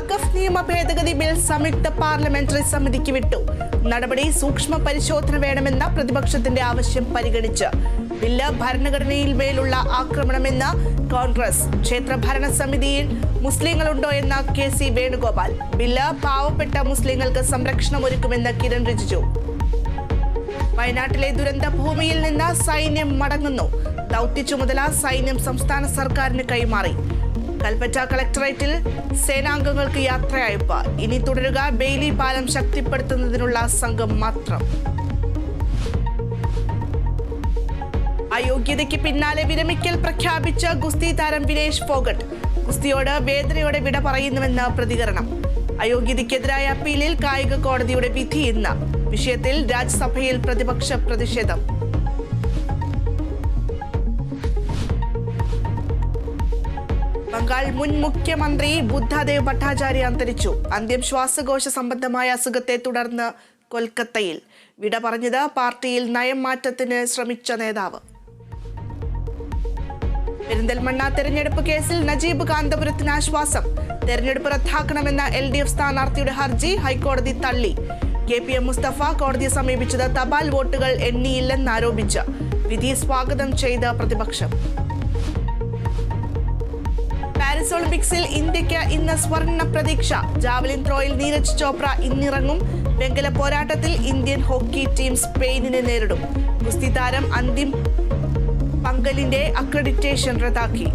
വഖഫ് നിയമ ഭേദഗതി ബിൽ സംയുക്ത പാർലമെന്ററി സമിതിക്ക് വിട്ടു. നടപടി സൂക്ഷ്മ പരിശോധന വേണമെന്ന പ്രതിപക്ഷത്തിന്റെ ആവശ്യം പരിഗണിച്ച്. ബില്ല് ഭരണഘടനയിൽ മേലുള്ള ആക്രമണമെന്ന് കോൺഗ്രസ്. ക്ഷേത്ര ഭരണ സമിതിയിൽ മുസ്ലിങ്ങളുണ്ടോ എന്ന കെ സി വേണുഗോപാൽ. ബില്ല് പാവപ്പെട്ട മുസ്ലിങ്ങൾക്ക് സംരക്ഷണം ഒരുക്കുമെന്ന് കിരൺ റിജിജു. വയനാട്ടിലെ ദുരന്ത ഭൂമിയിൽ നിന്ന് സൈന്യം മടങ്ങുന്നു. ദൗത്യ ചുമതല സൈന്യം സംസ്ഥാന സർക്കാരിന് കൈമാറി. കൽപ്പറ്റ കളക്ടറേറ്റിൽ സേനാംഗങ്ങൾക്ക് യാത്രയയപ്പ്. ഇനി തുടരുക ബെയിലി പാലം ശക്തിപ്പെടുത്തുന്നതിനുള്ള സംഘം മാത്രം. അയോഗ്യതയ്ക്ക് പിന്നാലെ വിരമിക്കൽ പ്രഖ്യാപിച്ച ഗുസ്തി താരം വിനേഷ് ഫോഗട്ട്. ഗുസ്തിയോട് വേദനയോടെ വിട പറയുന്നുവെന്ന് പ്രതികരണം. അയോഗ്യതയ്ക്കെതിരായ അപ്പീലിൽ കായിക കോടതിയുടെ വിധി ഇന്ന്. വിഷയത്തിൽ രാജ്യസഭയിൽ പ്രതിപക്ഷ പ്രതിഷേധം. ബംഗാൾ മുൻ മുഖ്യമന്ത്രി ബുദ്ധദേവ് ഭട്ടാചാര്യ അന്തരിച്ചു. അന്ത്യം ശ്വാസകോശ സംബന്ധമായ അസുഖത്തെ തുടർന്ന് കൊൽക്കത്തയിൽ. വിട പറഞ്ഞത് പാർട്ടിയിൽ നയം മാറ്റത്തിന് ശ്രമിച്ച നേതാവ്. പെരിന്തൽമണ്ണ തെരഞ്ഞെടുപ്പ് കേസിൽ നജീബ് കാന്തപുരത്തിന് ആശ്വാസം. തെരഞ്ഞെടുപ്പ് റദ്ദാക്കണമെന്ന എൽ ഡി എഫ് സ്ഥാനാർത്ഥിയുടെ ഹർജി ഹൈക്കോടതി തള്ളി. കെ പി എം മുസ്തഫ കോടതിയെ സമീപിച്ചത് തപാൽ വോട്ടുകൾ എണ്ണിയില്ലെന്നാരോപിച്ച്. വിധി സ്വാഗതം ചെയ്ത പ്രതിപക്ഷം. പാരീസ് ഒളിമ്പിക്സിൽ ഇന്ത്യയ്ക്ക് ഇന്ന് സ്വർണ പ്രതീക്ഷ. ജാവലിൻ ത്രോയിൽ നീരജ് ചോപ്ര ഇന്നിറങ്ങും. വെങ്കല പോരാട്ടത്തിൽ ഇന്ത്യൻ ഹോക്കി ടീം സ്പെയിനിനെ നേരിടും. ഗുസ്തി താരം അന്തിം പങ്കലിന്റെ അക്രഡിറ്റേഷൻ റദ്ദാക്കി.